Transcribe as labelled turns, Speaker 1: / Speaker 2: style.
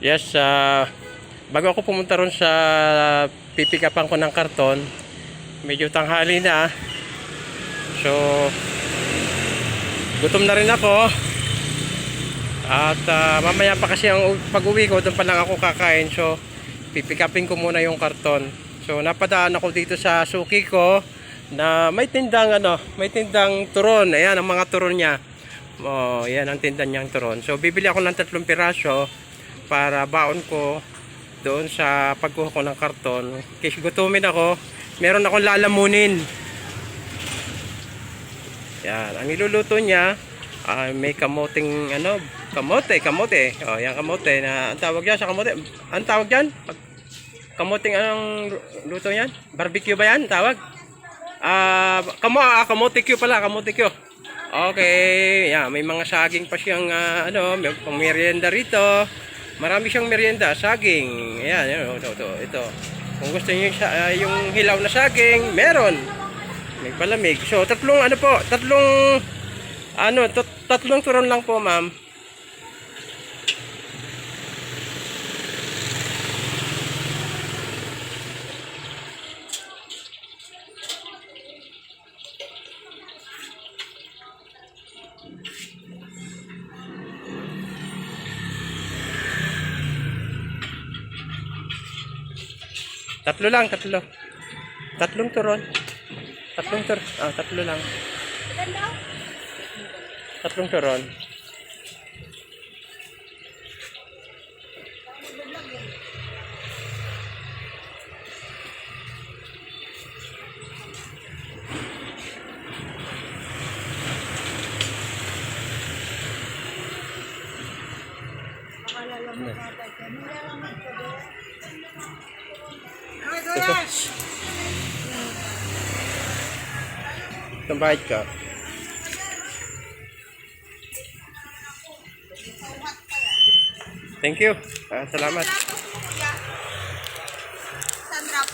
Speaker 1: Yes, ah, bago ako pumunta ron sa pipikapan ko ng karton, medyo tanghali na. So, gutom na rin ako. At ah, mamaya pa kasi ang pag-uwi ko, doon pa lang ako kakain. So, pipikapin ko muna yung karton. So, napadaan ako dito sa suki ko na may tindang ano, may tindang turon. Ayan ang mga turon niya. Oh, yan ang tinda niyang turon. So, bibili ako ng tatlong piraso para baon ko doon sa pagkuha ko ng karton. Kasi gutumin ako, meron akong lalamunin. Yan, ang iluluto niya ay may kamoting ano, kamote, kamote. Oh, yan kamote na ang tawag diyan sa kamote. Ang tawag diyan? Pag- Kamoting anong luto niyan? Barbecue ba yan? Tawag? Ah, kamo ah, kamote Q pala, kamote Q. Okay, yan, may mga saging pa siyang ah, ano, may pang rito. Marami siyang merienda, saging. Ayan, yan, ito, ito, ito. Kung gusto niyo sa, ah, yung hilaw na saging, meron. May palamig. So, tatlong ano po, tatlong ano, tat- tatlong turon lang po, ma'am. Tatlo lang, tatlo. Tatlong turon. Tatlong turon. Ah, tatlo lang. Tatlong turon. Ano Isa. Isang ka. Thank you. Ah, salamat. Saan drop?